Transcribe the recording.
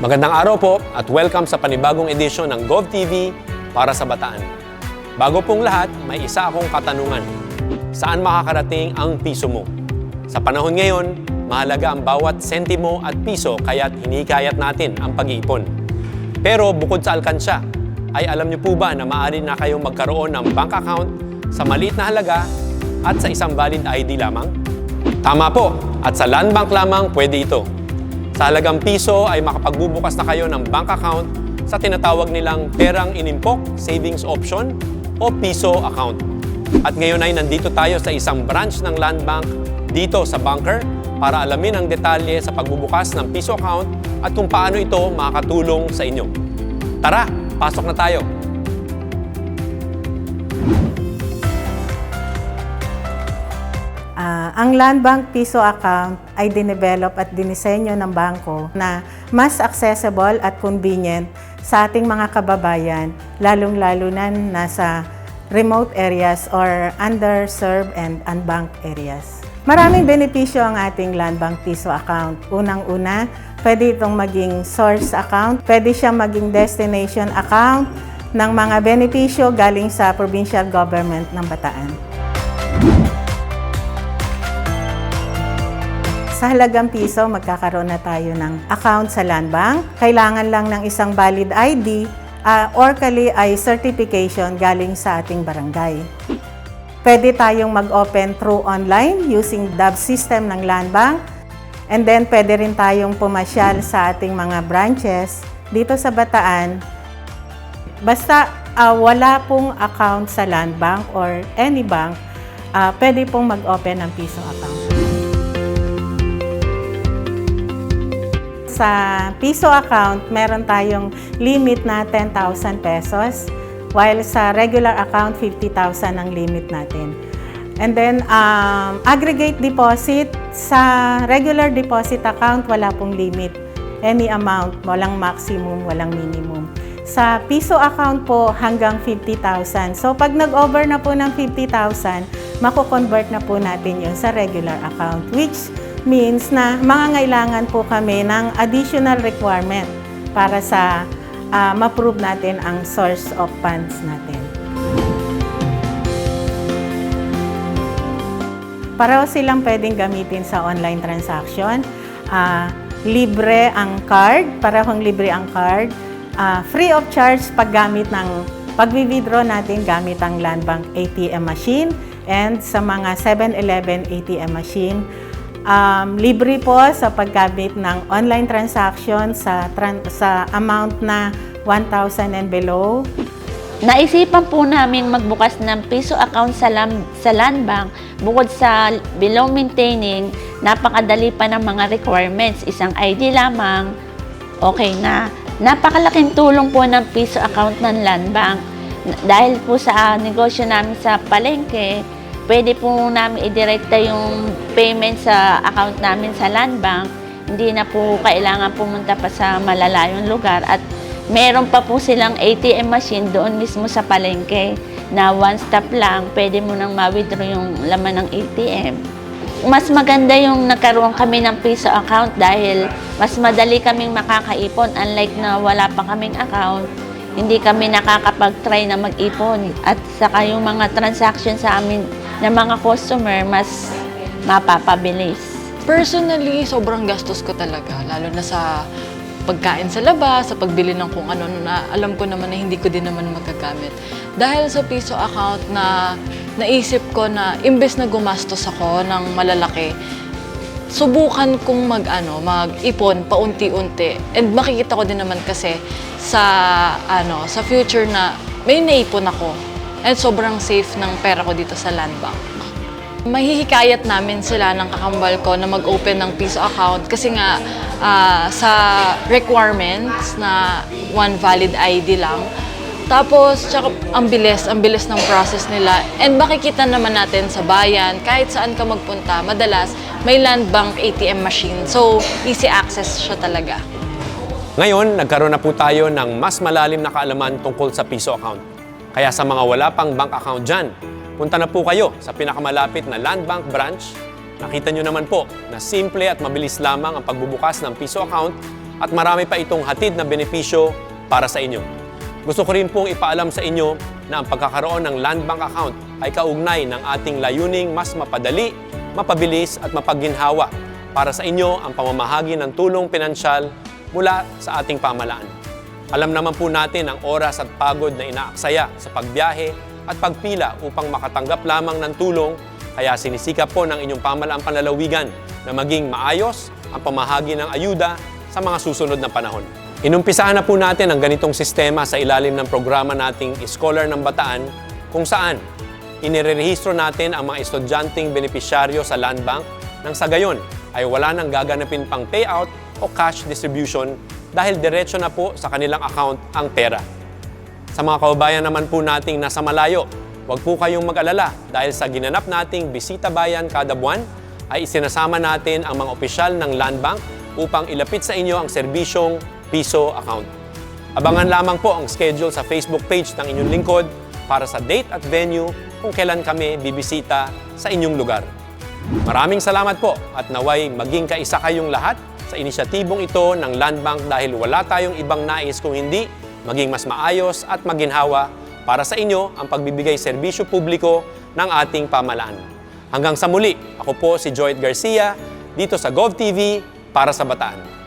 Magandang araw po at welcome sa panibagong edisyon ng GovTV para sa Bataan. Bago pong lahat, may isa akong katanungan. Saan makakarating ang piso mo? Sa panahon ngayon, mahalaga ang bawat sentimo at piso kaya't hinikayat natin ang pag-iipon. Pero bukod sa alkansya, ay alam niyo po ba na maaari na kayong magkaroon ng bank account sa maliit na halaga at sa isang valid ID lamang? Tama po, at sa Land Bank lamang pwede ito. Sa piso ay makapagbubukas na kayo ng bank account sa tinatawag nilang perang inimpok savings option o piso account. At ngayon ay nandito tayo sa isang branch ng Land Bank dito sa bunker para alamin ang detalye sa pagbubukas ng piso account at kung paano ito makakatulong sa inyo. Tara, pasok na tayo. Ang Land Bank Piso Account ay dinevelop at dinisenyo ng bangko na mas accessible at convenient sa ating mga kababayan, lalong-lalo na nasa remote areas or underserved and unbanked areas. Maraming benepisyo ang ating Land Bank Piso Account. Unang-una, pwede itong maging source account, pwede siya maging destination account ng mga benepisyo galing sa provincial government ng Bataan. Sa halagang piso, magkakaroon na tayo ng account sa Land Bank. Kailangan lang ng isang valid ID ah, or kali ay certification galing sa ating barangay. Pwede tayong mag-open through online using DAB system ng Land Bank. And then pwede rin tayong pumasyal sa ating mga branches dito sa Bataan. Basta ah, wala pong account sa Land Bank or any bank, ah, pwede pong mag-open ng piso account. Sa piso account, meron tayong limit na 10,000 pesos, while sa regular account, 50,000 ang limit natin. And then, um, aggregate deposit, sa regular deposit account, wala pong limit. Any amount, walang maximum, walang minimum. Sa piso account po, hanggang 50,000. So, pag nag-over na po ng 50,000, mako-convert na po natin yun sa regular account, which means na mangangailangan po kami ng additional requirement para sa ah, ma-prove natin ang source of funds natin. Pareho silang pwedeng gamitin sa online transaction. Ah, libre ang card, parehong libre ang card. Ah, free of charge paggamit ng pag-withdraw natin gamit ang Land Bank ATM machine and sa mga 7-Eleven ATM machine. Um, libre po sa paggamit ng online transaction sa, tran- sa amount na 1,000 and below. Naisipan po namin magbukas ng piso account sa, lam, sa Land Bank bukod sa below maintaining, napakadali pa ng mga requirements. Isang ID lamang, okay na. Napakalaking tulong po ng piso account ng Land Bank. Dahil po sa negosyo namin sa palengke, pwede po namin idirekta yung payment sa account namin sa Land Bank. Hindi na po kailangan pumunta pa sa malalayong lugar at meron pa po silang ATM machine doon mismo sa palengke na one stop lang, pwede mo nang ma-withdraw yung laman ng ATM. Mas maganda yung nagkaroon kami ng piso account dahil mas madali kaming makakaipon unlike na wala pa kaming account hindi kami nakakapag-try na mag-ipon at saka yung mga transaction sa amin ng mga customer mas mapapabilis. Personally, sobrang gastos ko talaga. Lalo na sa pagkain sa labas, sa pagbili ng kung ano na alam ko naman na hindi ko din naman magagamit. Dahil sa piso account na naisip ko na imbes na gumastos ako ng malalaki, subukan kong mag ano, mag-ipon paunti-unti. And makikita ko din naman kasi sa ano, sa future na may naipon ako. And sobrang safe ng pera ko dito sa Land Bank. Mahihikayat namin sila ng kakambal ko na mag-open ng piso account kasi nga ah, sa requirements na one valid ID lang. Tapos, tsaka ang bilis, ang bilis ng process nila. And makikita naman natin sa bayan, kahit saan ka magpunta, madalas may land bank ATM machine. So, easy access siya talaga. Ngayon, nagkaroon na po tayo ng mas malalim na kaalaman tungkol sa piso account. Kaya sa mga wala pang bank account dyan, punta na po kayo sa pinakamalapit na Land Bank branch. Nakita nyo naman po na simple at mabilis lamang ang pagbubukas ng piso account at marami pa itong hatid na benepisyo para sa inyo. Gusto ko rin pong ipaalam sa inyo na ang pagkakaroon ng Land Bank account ay kaugnay ng ating layuning mas mapadali, mapabilis at mapagginhawa para sa inyo ang pamamahagi ng tulong pinansyal mula sa ating pamalaan. Alam naman po natin ang oras at pagod na inaaksaya sa pagbiyahe at pagpila upang makatanggap lamang ng tulong kaya sinisikap po ng inyong pamalaang panlalawigan na maging maayos ang pamahagi ng ayuda sa mga susunod na panahon. Inumpisahan na po natin ang ganitong sistema sa ilalim ng programa nating Scholar ng Bataan kung saan inirerehistro natin ang mga estudyanteng benepisyaryo sa Land Bank nang sa gayon ay wala nang gaganapin pang payout o cash distribution dahil diretso na po sa kanilang account ang pera. Sa mga kababayan naman po nating nasa malayo, huwag po kayong mag-alala dahil sa ginanap nating bisita bayan kada buwan ay isinasama natin ang mga opisyal ng Land Bank upang ilapit sa inyo ang serbisyong piso account. Abangan lamang po ang schedule sa Facebook page ng inyong lingkod para sa date at venue kung kailan kami bibisita sa inyong lugar. Maraming salamat po at naway maging kaisa kayong lahat sa inisyatibong ito ng Land Bank dahil wala tayong ibang nais kung hindi maging mas maayos at maginhawa para sa inyo ang pagbibigay serbisyo publiko ng ating pamalaan. Hanggang sa muli, ako po si Joyet Garcia dito sa GovTV para sa Bataan.